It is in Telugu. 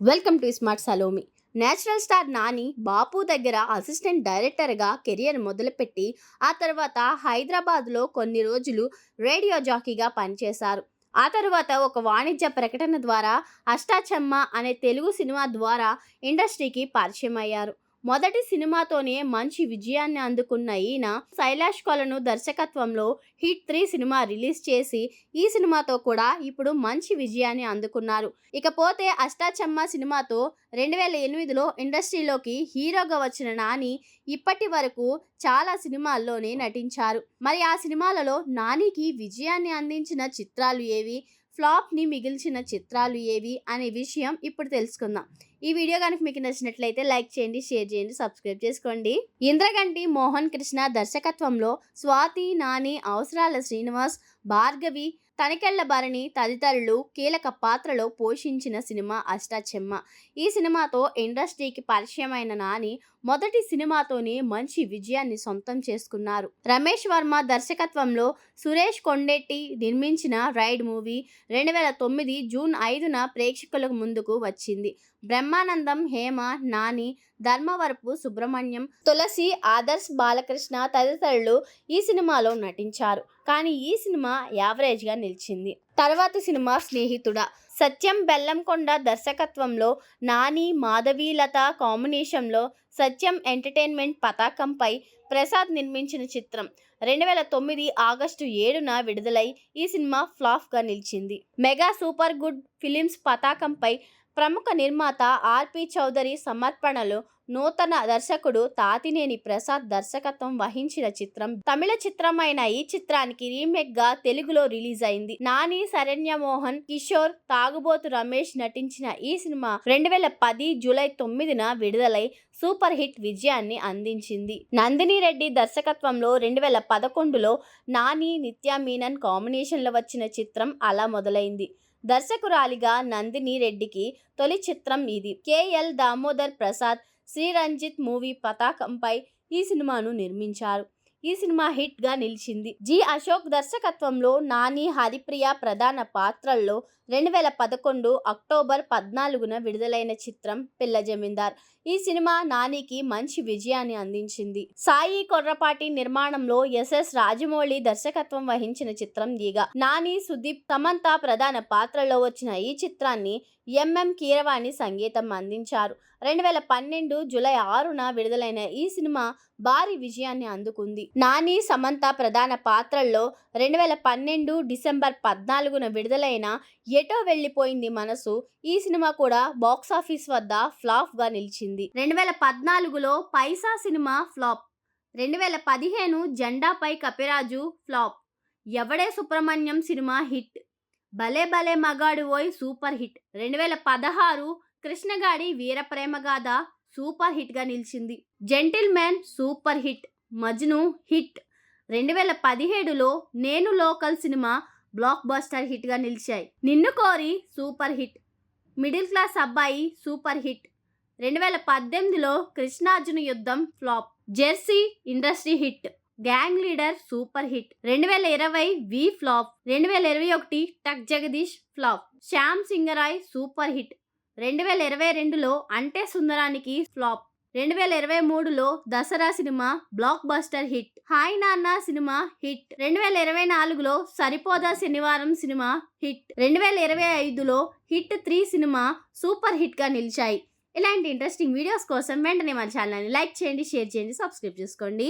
Welcome to smart Salomi. Natural star Nani Bapu దగ్గర అసిస్టెంట్ డైరెక్టర్గా కెరియర్ మొదలుపెట్టి ఆ తర్వాత హైదరాబాద్లో కొన్ని రోజులు రేడియో జాకీగా పనిచేశారు. ఆ తర్వాత ఒక వాణిజ్య ప్రకటన ద్వారా అష్టాచమ్మ అనే తెలుగు సినిమా ద్వారా ఇండస్ట్రీకి పరిచయం అయ్యారు మొదటి సినిమాతోనే మంచి విజయాన్ని అందుకున్న ఈయన శైలాష్ కొలను దర్శకత్వంలో హిట్ త్రీ సినిమా రిలీజ్ చేసి ఈ సినిమాతో కూడా ఇప్పుడు మంచి విజయాన్ని అందుకున్నారు. ఇకపోతే అష్టాచమ్మ సినిమాతో రెండు వేల ఎనిమిదిలో ఇండస్ట్రీలోకి హీరోగా వచ్చిన నాని ఇప్పటి వరకు చాలా సినిమాల్లోనే నటించారు. మరి ఆ సినిమాలలో నానికి విజయాన్ని అందించిన చిత్రాలు ఏవి? ఫ్లాప్ని మిగిల్చిన చిత్రాలు ఏవి అనే విషయం ఇప్పుడు తెలుసుకుందాం. ఈ వీడియో కనుక మీకు నచ్చినట్లయితే లైక్ చేయండి షేర్ చేయండి సబ్స్క్రైబ్ చేసుకోండి. ఇంద్రగంటి మోహన్ కృష్ణ దర్శకత్వంలో స్వాతి నాని అవసరాల శ్రీనివాస్ భార్గవి తనికెళ్ళ భరణి తదితరులు కీలక పాత్రలో పోషించిన సినిమా అష్టాచెమ్మ ఈ సినిమాతో ఇండస్ట్రీకి పరిచయమైన నాని మొదటి సినిమాతోనే మంచి విజయాన్ని సొంతం చేసుకున్నారు. రమేష్ వర్మ దర్శకత్వంలో సురేష్ కొండెట్టి నిర్మించిన రైడ్ మూవీ రెండు వేల తొమ్మిది జూన్ ఐదున ప్రేక్షకుల ముందుకు వచ్చింది. బ్రహ్మానందం హేమ నాని ధర్మవరపు సుబ్రహ్మణ్యం తులసి ఆదర్శ్ బాలకృష్ణ తదితరులు ఈ సినిమాలో నటించారు. కానీ ఈ సినిమా యావరేజ్గా నిలిచింది. తర్వాత సినిమా స్నేహితుడా. సత్యం బెల్లంకొండ దర్శకత్వంలో నాని మాధవీలత కాంబినేషన్లో సత్యం ఎంటర్టైన్మెంట్ పతాకంపై ప్రసాద్ నిర్మించిన చిత్రం రెండు వేల తొమ్మిది ఆగస్టు ఏడున విడుదలై ఈ సినిమా ఫ్లాప్గా నిలిచింది. మెగా సూపర్ గుడ్ ఫిలిమ్స్ పతాకంపై ప్రముఖ నిర్మాత ఆర్పి చౌదరి సమర్పణలో నూతన దర్శకుడు తాతినేని ప్రసాద్ దర్శకత్వం వహించిన చిత్రం. తమిళ చిత్రమైన ఈ చిత్రానికి రీమేక్గా తెలుగులో రిలీజ్ అయింది. నాని శరణ్య మోహన్ కిషోర్ తాగుబోతు రమేష్ నటించిన ఈ సినిమా రెండు వేల పది జూలై తొమ్మిదిన విడుదలై సూపర్ హిట్ విజయాన్ని అందించింది. నందిని రెడ్డి దర్శకత్వంలో రెండు వేల పదకొండులో నాని నిత్యా మీనన్ కాంబినేషన్లో వచ్చిన చిత్రం అలా మొదలైంది. దర్శకురాలిగా నందిని రెడ్డికి తొలి చిత్రం ఇది. కేఎల్ దామోదర్ ప్రసాద్ శ్రీరంజిత్ మూవీ పతాకంపై ఈ సినిమాను నిర్మించారు. ఈ సినిమా హిట్గా నిలిచింది. జి అశోక్ దర్శకత్వంలో నాని హరిప్రియ ప్రధాన పాత్రల్లో రెండు వేల పదకొండు అక్టోబర్ పద్నాలుగున విడుదలైన చిత్రం పిల్ల జమీందార్. ఈ సినిమా నానికి మంచి విజయాన్ని అందించింది. సాయి కొర్రపాటి నిర్మాణంలో ఎస్ఎస్ రాజమౌళి దర్శకత్వం వహించిన చిత్రం ఈగ. నాని సుదీప్ సమంత ప్రధాన పాత్రలో వచ్చిన ఈ చిత్రాన్ని ఎంఎం కీరవాణి సంగీతం అందించారు. రెండు వేల పన్నెండు జూలై ఆరున విడుదలైన ఈ సినిమా భారీ విజయాన్ని అందుకుంది. నాని సమంత ప్రధాన పాత్రల్లో రెండు వేల పన్నెండు డిసెంబర్ పద్నాలుగున విడుదలైన ఎటో వెళ్ళిపోయింది మనసు ఈ సినిమా కూడా బాక్సాఫీస్ వద్ద ఫ్లాప్గా నిలిచింది. రెండు వేల పద్నాలుగులో పైసా సినిమా ఫ్లాప్. రెండు వేల పదిహేను జెండాపై కపిరాజు ఫ్లాప్. ఎవడే సుబ్రహ్మణ్యం సినిమా హిట్? భలే భలే మగాడు ఓయ్ సూపర్ హిట్. రెండు వేల పదహారు కృష్ణగాడి వీరప్రేమగాథ సూపర్ హిట్గా నిలిచింది. Gentleman super hit. Majnu hit. రెండు వేల పదిహేడులో Nenu local cinema blockbuster హిట్గా నిలిచాయి. Ninnu Kori super hit. Middle class Abbayi super hit. రెండు వేల పద్దెనిమిదిలో Krishnarjuna Yuddham flop. Jersey industry hit. Gang leader super hit. రెండు వేల ఇరవై వి ఫ్లాప్. రెండు వేల ఇరవై ఒకటి Tuck Jagadish flop. Shyam Singharoy super hit. రెండు వేల ఇరవై రెండులో అంటే సుందరానికి ఫ్లాప్. రెండు వేల ఇరవై మూడులో Dasara cinema blockbuster hit hi Nanna cinema hit. రెండు వేల ఇరవై నాలుగులో సరిపోదా శనివారం సినిమా హిట్. రెండు వేల ఇరవై ఐదులో హిట్ త్రీ సినిమా సూపర్ హిట్గా నిలిచాయి. ఇలాంటి ఇంట్రెస్టింగ్ వీడియోస్ కోసం వెంటనే మన ఛానల్ని లైక్ చేయండి షేర్ చేయండి సబ్స్క్రైబ్ చేసుకోండి.